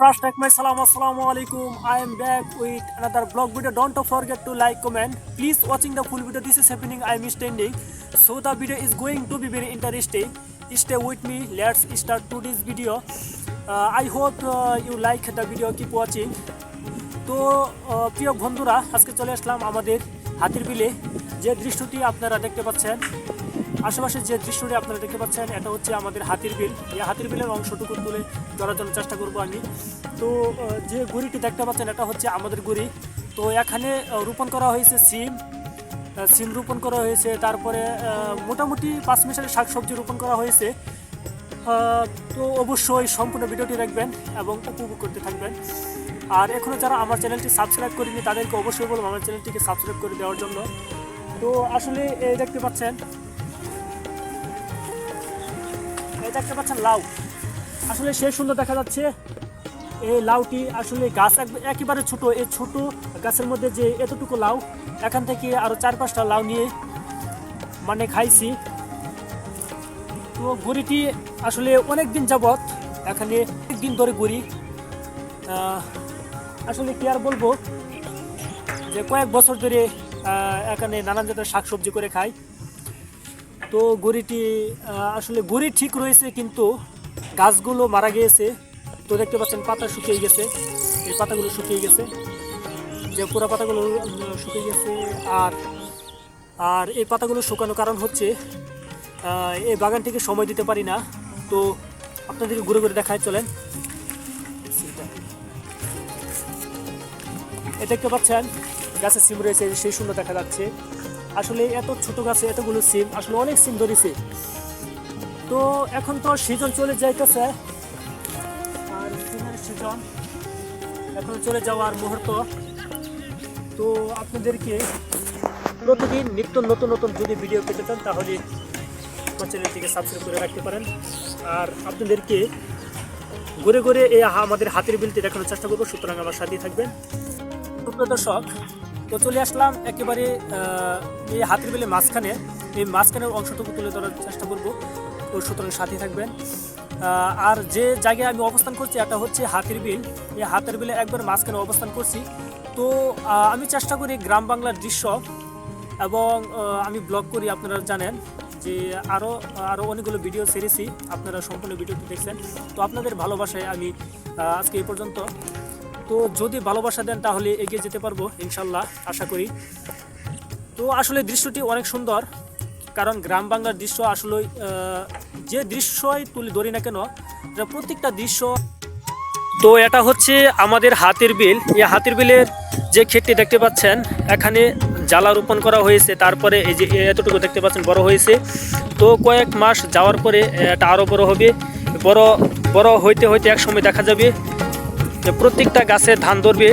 First একমাই সালাম আসসালামু আলাইকুম I am back with another blog video don't forget to like comment please watching the full video this is happening I so the video is going to be very stay with me let's start to this video I hope you like the video keep watching তো প্রিয় বন্ধুরা, আজকে চলে আসলাম আমাদের হাতির বিলে। যে দৃশ্যটি আপনারা দেখতে পাচ্ছেন আশেপাশে যে দৃশ্যটি আপনারা দেখতে পাচ্ছেন, এটা হচ্ছে আমাদের হাতির বিল। এই হাতির বিলের অংশটুকু তুলে ধরার জন্য চেষ্টা করব আমি। তো যে গুড়িটি দেখতে পাচ্ছেন, এটা হচ্ছে আমাদের গুড়ি। তো, এখানে রোপণ করা হয়েছে সিম। সিম রোপণ করা হয়েছে, তারপরে মোটামুটি পাঁচ মিশালি শাকসবজি রোপণ করা হয়েছে। তো, অবশ্যই সম্পূর্ণ ভিডিওটি দেখবেন এবং উপভোগ করতে থাকবেন। আর এখনও যারা আমার চ্যানেলটি সাবস্ক্রাইব করেনি তাদেরকে অবশ্যই বলব, আমার চ্যানেলটিকে সাবস্ক্রাইব করে দেওয়ার জন্য। তো, আসলে, এই দেখতে পাচ্ছেন এই দেখতে পাচ্ছেন লাউ। আসলে সে সুন্দর দেখা যাচ্ছে। এই লাউটি আসলে গাছ একেবারে ছোট। এই ছোট গাছের মধ্যে যে এতটুকু লাউ, এখান থেকে আরও চার পাঁচটা লাউ নিয়ে মানে খাইছি। তো গড়িটি আসলে অনেক দিন যাবৎ এখানে দিন ধরে গড়ি। আসলে কি আর বলব? যে কয়েক বছর ধরে এখানে নানান জাতের শাকসবজি করে খাই। তো গড়িটি আসলে গড়ি ঠিক রয়েছে কিন্তু গাছগুলো মারা গিয়েছে। তো দেখতে পাচ্ছেন পাতা শুকিয়ে গেছে, এই পাতাগুলো শুকিয়ে গেছে। যে পুরো পাতাগুলো শুকিয়ে গেছে আর আর এই পাতাগুলো শুকানোর কারণ হচ্ছে এই বাগানটিকে সময় দিতে পারি না। তো আপনাদেরকে ঘুরে ঘুরে দেখায় চলেন। এ দেখতে পাচ্ছেন গাছের সিম রয়েছে, সেই সুন্দর দেখা যাচ্ছে। আসলে এত ছোট গাছে এতগুলো সিম, আসলে অনেক সিম ধরেছে। তো এখন তো সিজন চলে যাইতেছে। আর সিমের সিজন এখন চলে যাওয়ার মুহূর্ত। তো আপনাদেরকে প্রতিদিন নিত্য নতুন নতুন যদি ভিডিও পেতে চান, তাহলে আমার চ্যানেলটিকে সাবস্ক্রাইব করে রাখতে পারেন। আর আপনাদেরকে ঘুরে ঘুরে এই আমাদের হাতের বিলটি দেখানোর চেষ্টা করব। সুতরাং আমার সাথেই থাকবেন। দর্শক তো চলে আসলাম একেবারে এই হাতের বিলের মাঝখানে। এই মাঝখানের অংশটুকু তুলে ধরার চেষ্টা করব। তো সুতরাং সাথে থাকবেন। আর যে জায়গায় আমি অবস্থান করছি, এটা হচ্ছে হাতের বিল এই হাতের বিলে একবার মাঝখানে অবস্থান করছি। তো আমি চেষ্টা করি গ্রাম বাংলার দৃশ্য এবং আমি ব্লগ করি, আপনারা জানেন যে আরও আরও অনেকগুলো ভিডিও ছেড়েছি। আপনারা সম্পূর্ণ ভিডিওটি দেখছেন। তো আপনাদের ভালোবাসায় আমি আজকে এই পর্যন্ত। তো যদি ভালোবাসা দেন তাহলে এগিয়ে যেতে পারব, ইনশাল্লাহ, আশা করি। তো আসলে দৃশ্যটি অনেক সুন্দর, কারণ গ্রাম বাংলার দৃশ্য আসলে যে দৃশ্যই তুলে ধরি না কেন প্রত্যেকটা দৃশ্য। তো এটা হচ্ছে আমাদের হাতের বিল। এই হাতের বিলের যে ক্ষেতটি দেখতে পাচ্ছেন, এখানে জ্বালা রোপণ করা হয়েছে। তারপরে এই যে এতটুকু দেখতে পাচ্ছেন, বড় হয়েছে। তো কয়েক মাস যাওয়ার পরে এটা আরও বড় হবে। বড় বড় হইতে হইতে এক সময় দেখা যাবে। যে প্রত্যেকটা গাছে ধান ধরবে,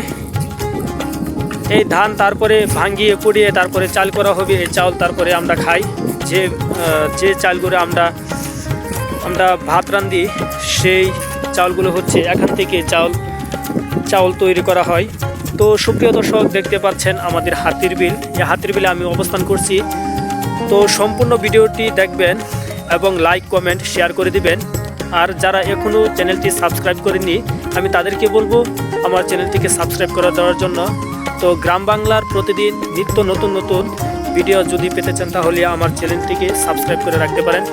এই ধান তারপরে ভাঙ্গিয়ে পুড়িয়ে তারপরে চাল করা হবে, এই চাউল তারপরে আমরা খাই। যে যে চালগুলো আমরা আমরা ভাত রান্ধি, সেই চাউলগুলো হচ্ছে এখান থেকে চাউল চাউল তৈরি করা হয়। তো সুপ্রিয় দর্শক, দেখতে পাচ্ছেন আমাদের হাতির বিল। এই হাতির বিলে আমি অবস্থান করছি। তো সম্পূর্ণ ভিডিওটি দেখবেন এবং লাইক, কমেন্ট, শেয়ার করে দিবেন। আর যারা এখনও চ্যানেলটি সাবস্ক্রাইব করেনি আমি তাদেরকে বলব আমার চ্যানেলটিকে সাবস্ক্রাইব করে দেওয়ার জন্য। তো গ্রাম বাংলার প্রতিদিন নিত্য নতুন নতুন ভিডিও যদি পেতে চান, তাহলে আমার চ্যানেলটিকে সাবস্ক্রাইব করে রাখতে পারেন।